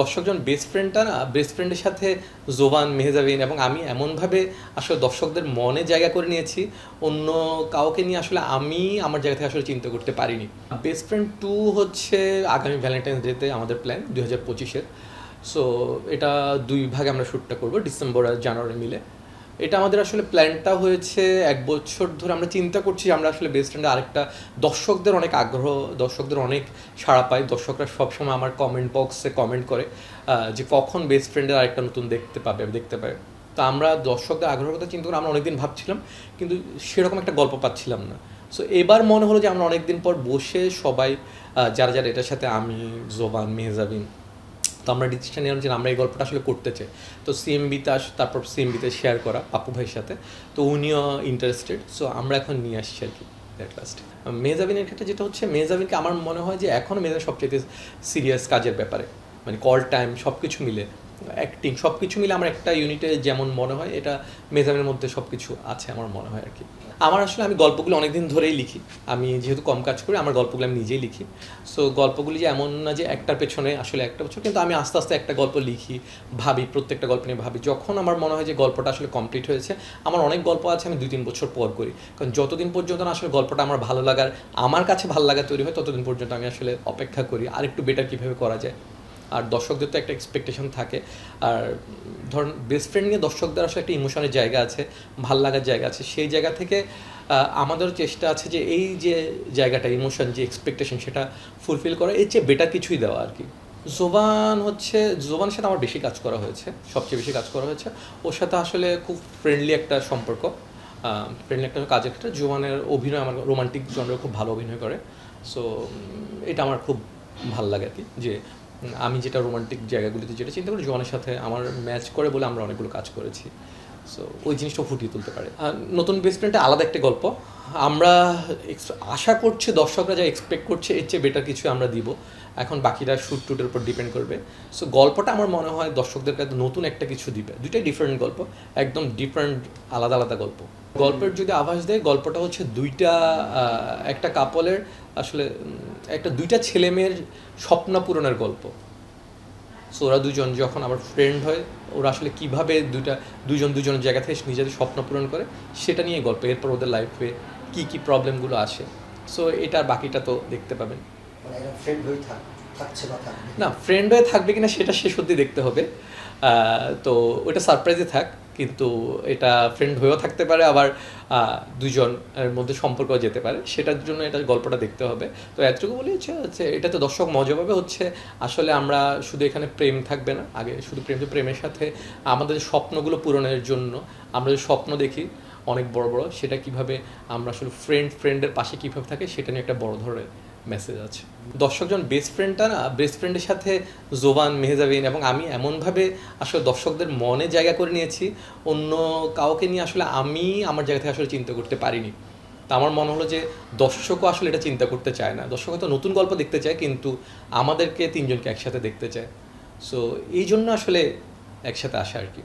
দর্শকজন best ফ্রেন্ডটা না best ফ্রেন্ডের সাথে জোবান, মেহজাবিন এবং আমি এমনভাবে আসলে দর্শকদের মনে জায়গা করে নিয়েছি, অন্য কাউকে নিয়ে আসলে আমি আমার জায়গা থেকে আসলে চিন্তা করতে পারিনি। বেস্ট ফ্রেন্ড টু হচ্ছে আগামী ভ্যালেন্টাইন্স ডেতে আমাদের প্ল্যান দুই হাজার পঁচিশের। সো এটা দুই ভাগে আমরা শ্যুটটা করব, ডিসেম্বর আর জানুয়ারি মিলে। এটা আমাদের আসলে প্ল্যানটা হয়েছে এক বছর ধরে। আমরা চিন্তা করছি আমরা আসলে বেস্ট ফ্রেন্ডে আরেকটা দর্শকদের অনেক আগ্রহ, দর্শকদের অনেক সাড়া পায় দর্শকরা সবসময় আমার কমেন্ট বক্সে কমেন্ট করে যে কখন বেস্ট ফ্রেন্ডের আরেকটা নতুন দেখতে পাবে দেখতে পাবে। তো আমরা দর্শকদের আগ্রহের কথা চিন্তা করে আমরা অনেকদিন ভাবছিলাম, কিন্তু সেরকম একটা গল্প পাচ্ছিলাম না। সো এবার মনে হলো যে আমরা অনেকদিন পর বসে সবাই যারা যারা এটার সাথে আমি, জোবান, মেহজাবিন তো আমরা ডিসিশন নিলাম যে আমরা এই গল্পটা আসলে করতে চাই। তো সিএমবিতে আস, তারপর সিএমবিতে শেয়ার করা পাপু ভাইয়ের সাথে। তো উনিও ইন্টারেস্টেড সো আমরা এখন নিয়ে আসছি আর কি দ্যাট লাস্ট মেজাবিনের ক্ষেত্রে যেটা হচ্ছে মেজাবিনকে আমার মনে হয় যে এখনও মেজাবিন সবচেয়ে সিরিয়াস কাজের ব্যাপারে মানে কল টাইম সব কিছু মিলে। অ্যাক্টিং সব কিছু মিলে আমার একটা ইউনিটে যেমন মনে হয়, এটা মেজাবিনের মধ্যে সব কিছু আছে আমার মনে হয় আর কি। আমার আসলে আমি গল্পগুলো অনেকদিন ধরেই লিখি। আমি যেহেতু কম কাজ করি, আমার গল্পগুলো আমি নিজেই লিখি। সো গল্পগুলি যে এমন না যে একটার পেছনে আসলে একটা বছর, কিন্তু আমি আস্তে আস্তে একটা গল্প লিখি, ভাবি, প্রত্যেকটা গল্প নিয়ে ভাবি। যখন আমার মনে হয় যে গল্পটা আসলে কমপ্লিট হয়েছে, আমার অনেক গল্প আছে, আমি দুই তিন বছর পর করি। কারণ যতদিন পর্যন্ত না আসলে গল্পটা আমার ভালো লাগার, আমার কাছে ভালো লাগা তৈরি হয়, ততদিন পর্যন্ত আমি আসলে অপেক্ষা করি। আর একটু বেটার কীভাবে করা যায়। আর দর্শকদের তো একটা এক্সপেকটেশন থাকে। আর ধরুন বেস্ট ফ্রেন্ড নিয়ে দর্শকদের আসলে একটা ইমোশনের জায়গা আছে ভালো লাগার জায়গা আছে। সেই জায়গা থেকে আহ, আমাদেরও চেষ্টা আছে যে এই যে জায়গাটা ইমোশন যে এক্সপেকটেশন সেটা ফুলফিল করা এর চেয়ে বেটার কিছুই দেওয়া আর কি। জোবান হচ্ছে জোবানের সাথে আমার বেশি কাজ করা হয়েছে সবচেয়ে বেশি কাজ করা হয়েছে। ওর সাথে আসলে খুব ফ্রেন্ডলি একটা সম্পর্ক। ফ্রেন্ডলি একটা কাজের ক্ষেত্রে জোবানের অভিনয় আমার রোমান্টিক জনরা খুব ভালো অভিনয় করে। সো এটা আমার খুব ভালো লাগে আর কি যে আমি যেটা রোমান্টিক জায়গাগুলিতে যেটা চিন্তা করি, জোয়ানের সাথে আমার ম্যাচ করে বলে আমরা অনেকগুলো কাজ করেছি। সো ওই জিনিসটা ফুটিয়ে তুলতে পারে। আর নতুন ফ্রেন্ডে আলাদা একটা গল্প। আমরা আশা করছি দর্শকরা যা এক্সপেক্ট করছে, এর চেয়ে বেটার কিছু আমরা দিব। এখন বাকিরা শ্যুট টুটের উপর ডিপেন্ড করবে। সো গল্পটা আমার মনে হয় দর্শকদের কাছে নতুন একটা কিছু দিবে। দুইটাই ডিফারেন্ট গল্প, একদম ডিফারেন্ট আলাদা আলাদা গল্প। গল্পের যদি আভাস দেয়, গল্পটা হচ্ছে দুইটা একটা কাপলের আসলে একটা দুইটা ছেলে মেয়ের স্বপ্ন পূরণের গল্প। সো ওরা দুজন যখন আবার ফ্রেন্ড হয় ওরা আসলে কীভাবে দুইটা দুজন দুজনের জায়গা থেকে নিজেদের স্বপ্ন পূরণ করে সেটা নিয়ে গল্প এরপর ওদের লাইফে কি কি প্রবলেমগুলো আসে সো এটার বাকিটা তো দেখতে পাবেন। মানে হয়ে না ফ্রেন্ড হয়ে থাকবে কিনা সেটা শেষ অবধি দেখতে হবে। তো ওটা সারপ্রাইজে থাক। কিন্তু এটা ফ্রেন্ড হয়েও থাকতে পারে, আবার দুজনের মধ্যে সম্পর্ক যেতে পারে। সেটার জন্য এটা গল্পটা দেখতে হবে। তো এতটুকু বলি হচ্ছে হচ্ছে এটাতে দর্শক মজা পাবে হচ্ছে, আসলে আমরা শুধু এখানে প্রেম থাকবে না। আগে শুধু প্রেম তো প্রেমের সাথে আমাদের স্বপ্নগুলো পূরণের জন্য আমরা যে স্বপ্ন দেখি অনেক বড় বড়, সেটা কীভাবে আমরা আসলে ফ্রেন্ড ফ্রেন্ডের পাশে কীভাবে থাকে, সেটা নিয়ে একটা বড় ধরনের মেসেজ আছে। দর্শকজন বেস্ট ফ্রেন্ডটা না বেস্ট ফ্রেন্ডের সাথে জোবান, মেহেজাবিন এবং আমি এমনভাবে আসলে দর্শকদের মনে জায়গা করে নিয়েছি, অন্য কাউকে নিয়ে আসলে আমি আমার জায়গা থেকে আসলে চিন্তা করতে পারিনি। তা আমার মনে হলো যে দর্শকও আসলে এটা চিন্তা করতে চায় না। দর্শক হয়তো নতুন গল্প দেখতে চায়, কিন্তু আমাদেরকে তিনজনকে একসাথে দেখতে চায়। সো এই জন্য আসলে একসাথে আসা আর কি।